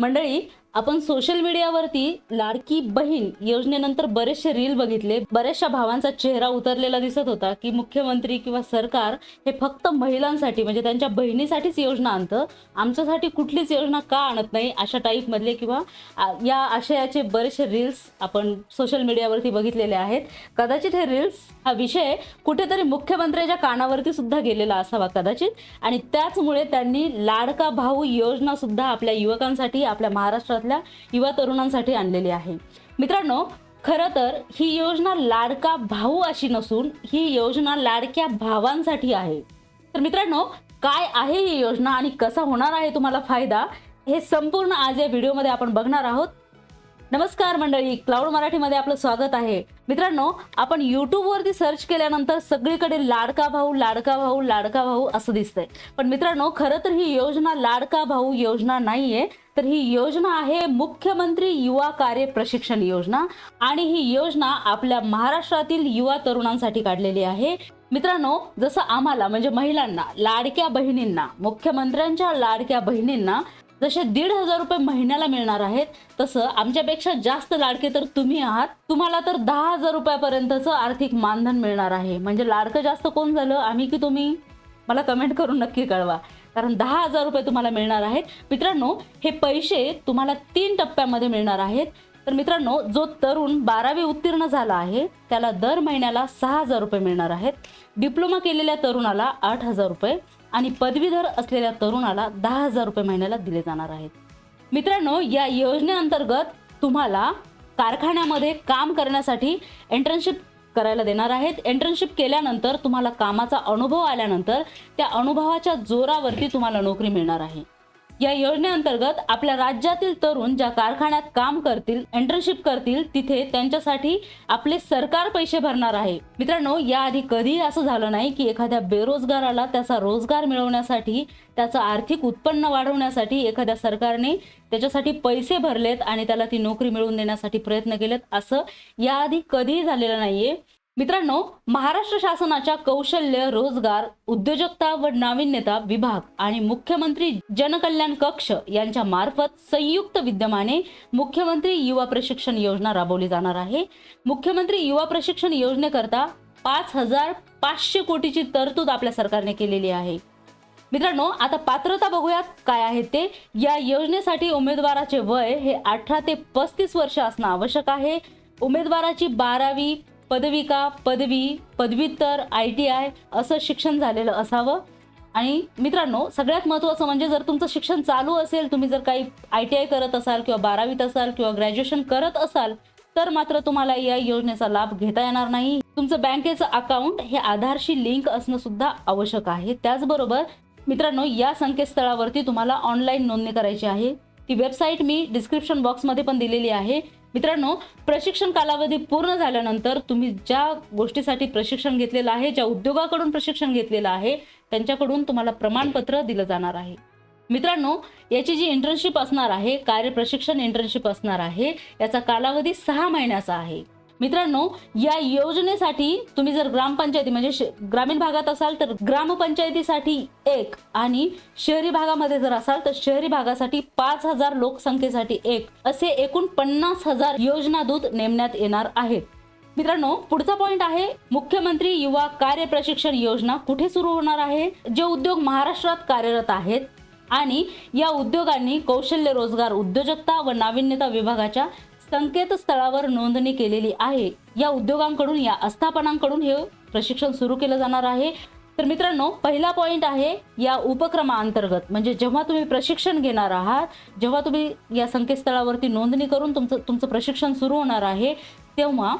मंडळी आपण सोशल मीडियावरती लाडकी बहीण योजनेनंतर बरेचसे रील बघितले. बऱ्याचशा भावांचा चेहरा उतरलेला दिसत होता की मुख्यमंत्री किंवा सरकार हे फक्त महिलांसाठी म्हणजे त्यांच्या बहिणीसाठीच योजना आणतं. आमच्यासाठी कुठलीच योजना का आणत नाही अशा टाईपमधले किंवा या आशयाचे बरेचसे रील्स आपण सोशल मीडियावरती बघितलेले आहेत. कदाचित हे रील्स हा विषय कुठेतरी मुख्यमंत्र्याच्या कानावरती सुद्धा गेलेला असावा कदाचित. आणि त्याचमुळे त्यांनी लाडका भाऊ योजना सुद्धा आपल्या युवकांसाठी आपल्या महाराष्ट्रात महाराष्ट्रातल्या युवा तरुणांसाठी आणलेली आहे. मित्रांनो खरं तर ही योजना लाडका भाऊ अशी नसून ही योजना लाडक्या भावांसाठी आहे. तर मित्रांनो काय आहे ही योजना आणि कसा होणार आहे तुम्हाला फायदा हे संपूर्ण आज या व्हिडिओमध्ये आपण बघणार आहोत. नमस्कार मंडळी क्लाउड मराठीमध्ये आपलं स्वागत आहे. मित्रांनो आपण यूट्यूबवरती सर्च केल्यानंतर सगळीकडे लाडका भाऊ लाडका भाऊ लाडका भाऊ असं दिसतंय. पण मित्रांनो खरं तर ही योजना लाडका भाऊ योजना नाहीये. तर ही योजना आहे मुख्यमंत्री युवा कार्य प्रशिक्षण योजना आणि ही योजना आपल्या महाराष्ट्रातील युवा तरुणांसाठी काढलेली आहे. मित्रांनो जसं आम्हाला म्हणजे महिलांना लाडक्या बहिणींना मुख्यमंत्र्यांच्या लाडक्या बहिणींना जसे दीड हजार रुपये महिन्याला मिळणार आहेत तसं आमच्यापेक्षा जास्त लाडके तर तुम्ही आहात. तुम्हाला तर दहा हजार रुपयापर्यंतचं आर्थिक मानधन मिळणार आहे. म्हणजे लाडकं जास्त कोण झालं? आम्ही की तुम्ही? मला कमेंट करून नक्की कळवा. कारण दहा हजार रुपये तुम्हाला मिळणार आहेत. मित्रांनो हे पैसे तुम्हाला तीन टप्प्यामध्ये मिळणार आहेत. तर मित्रांनो जो तरुण बारावी उत्तीर्ण झाला आहे त्याला दर महिन्याला सहा हजार रुपये मिळणार आहेत. डिप्लोमा केलेल्या तरुणाला आठ हजार रुपये. आणि पदवीधर असलेल्या तरुणाला दहा हजार रुपये महिन्याला दिले जाणार आहेत. मित्रांनो या योजनेअंतर्गत तुम्हाला कारखान्यामध्ये काम करण्यासाठी एंट्रनशिप करायला देणार आहेत. एंट्रनशिप केल्यानंतर तुम्हाला कामाचा अनुभव आल्यानंतर त्या अनुभवाच्या जोरावरती तुम्हाला नोकरी मिळणार आहे. या योजनेअंतर्गत आपल्या राज्यातील तरुण ज्या कारखान्यात काम करतील इंटर्नशिप करतील तिथे त्यांच्यासाठी आपले सरकार पैसे भरणार आहे. मित्रांनो याआधी कधीही असं झालं नाही की एखाद्या बेरोजगाराला त्याचा रोजगार मिळवण्यासाठी त्याचं आर्थिक उत्पन्न वाढवण्यासाठी एखाद्या सरकारने त्याच्यासाठी पैसे भरलेत आणि त्याला ती नोकरी मिळवून देण्यासाठी प्रयत्न केलेत असं याआधी कधीही झालेलं नाहीये. मित्रांनो महाराष्ट्र शासनाच्या कौशल्य रोजगार उद्योजकता व नाविन्यता विभाग आणि मुख्यमंत्री जनकल्याण कक्ष यांच्या मार्फत संयुक्त विद्यमाने मुख्यमंत्री युवा प्रशिक्षण योजना राबवली जाणार आहे. मुख्यमंत्री युवा प्रशिक्षण योजनेकरता पाच हजार पाचशे कोटीची तरतूद आपल्या सरकारने केलेली आहे. मित्रांनो आता पात्रता बघूयात काय आहे ते. या योजनेसाठी उमेदवाराचे वय हे अठरा ते पस्तीस वर्ष असणं आवश्यक आहे. उमेदवाराची बारावी पदविका पदवी पदव्युत्तर आय टी आय असं शिक्षण झालेलं असावं. आणि मित्रांनो सगळ्यात महत्त्वाचं म्हणजे जर तुमचं शिक्षण चालू असेल तुम्ही जर काही आय टी आय करत असाल किंवा बारावीत असाल किंवा ग्रॅज्युएशन करत असाल तर मात्र तुम्हाला या योजनेचा लाभ घेता येणार नाही. तुमचं बँकेचं अकाउंट हे आधारशी लिंक असणं सुद्धा आवश्यक आहे. त्याचबरोबर मित्रांनो या संकेतस्थळावरती तुम्हाला ऑनलाईन नोंदणी करायची आहे. ती वेबसाईट मी डिस्क्रिप्शन बॉक्समध्ये पण दिलेली आहे. मित्रांनो प्रशिक्षण कालावधी पूर्ण झाल्यानंतर तुम्ही ज्या गोष्टीसाठी प्रशिक्षण घेतलेलं आहे ज्या उद्योगाकडून प्रशिक्षण घेतलेलं आहे त्यांच्याकडून तुम्हाला प्रमाणपत्र दिलं जाणार आहे. मित्रांनो याची जी इंटर्नशिप असणार आहे कार्य प्रशिक्षण इंटर्नशिप असणार आहे याचा कालावधी सहा महिन्याचा आहे. मित्रांनो या योजनेसाठी तुम्ही जर ग्रामपंचायती म्हणजे श- ग्रामीण भागात असाल तर ग्रामपंचायतीसाठी एक आणि शहरी भागामध्ये जर असाल तर शहरी भागासाठी पाच हजार लोकसंख्येसाठी एक असे एकूण पन्नास हजार योजना दूत नेमण्यात येणार आहेत. मित्रांनो पुढचा पॉइंट आहे मुख्यमंत्री युवा कार्य प्रशिक्षण योजना कुठे सुरू होणार आहे जे उद्योग महाराष्ट्रात कार्यरत आहेत आणि या उद्योगांनी कौशल्य रोजगार उद्योजकता व नाविन्यता विभागाच्या संकेतस्थळावर नोंदणी केलेली आहे. या उद्योगांकडून या आस्थापनांकडून हे प्रशिक्षण सुरू केलं जाणार आहे. तर मित्रांनो पहिला पॉईंट आहे या उपक्रमाअंतर्गत म्हणजे जेव्हा तुम्ही प्रशिक्षण घेणार आहात जेव्हा तुम्ही या संकेतस्थळावरती नोंदणी करून तुमचं तुमचं प्रशिक्षण सुरू होणार आहे तेव्हा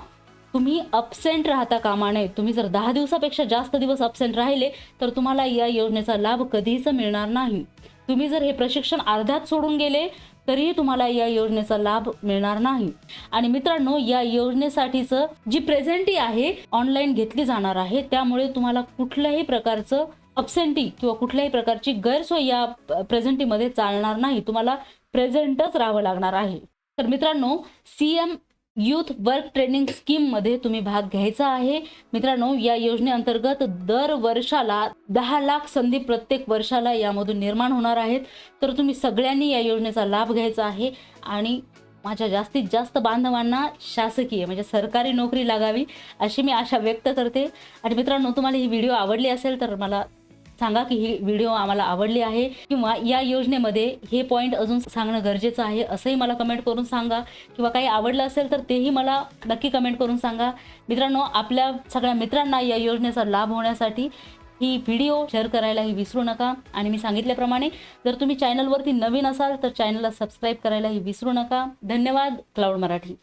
तुम्ही अपसेंट राहता कामा नये तुम्ही जर दहा दिवसापेक्षा जास्त दिवस अपसेंट राहिले तर तुम्हाला या योजनेचा लाभ कधीच मिळणार नाही. तुम्ही जर हे प्रशिक्षण अर्ध्यात सोडून गेले तरीही तुम्हाला या योजनेचा लाभ मिळणार नाही. आणि मित्रांनो या योजनेसाठीचं जी प्रेझेंटी आहे ऑनलाईन घेतली जाणार आहे. त्यामुळे तुम्हाला कुठल्याही प्रकारचं अपसेंटी किंवा कुठल्याही प्रकारची गैरसोय या प्रेझेंटीमध्ये चालणार नाही. तुम्हाला प्रेझेंटच राहावं लागणार आहे. तर मित्रांनो C M youth work training स्कीममध्ये तुम्ही भाग घ्यायचा आहे. मित्रांनो या योजनेअंतर्गत दर वर्षाला दहा लाख संधी प्रत्येक वर्षाला यामधून निर्माण होणार आहेत. तर तुम्ही सगळ्यांनी या योजनेचा लाभ घ्यायचा आहे. आणि माझ्या जास्तीत जास्त बांधवांना शासकीय म्हणजे सरकारी नोकरी लागावी अशी मी आशा व्यक्त करते. आणि मित्रांनो तुम्हाला ही व्हिडिओ आवडली असेल तर मला सांगा की ही व्हिडिओ आम्हाला आवडली आहे किंवा या योजनेमध्ये हे पॉईंट अजून सांगणं गरजेचं आहे असंही मला कमेंट करून सांगा. किंवा काही आवडलं असेल तर तेही मला नक्की कमेंट करून सांगा. मित्रांनो आपल्या सगळ्या मित्रांना या योजनेचा लाभ होण्यासाठी ही व्हिडिओ शेअर करायलाही विसरू नका. आणि मी सांगितल्याप्रमाणे जर तुम्ही चॅनलवरती नवीन असाल तर चॅनलला सबस्क्राईब करायलाही विसरू नका. धन्यवाद. क्लाउड मराठी.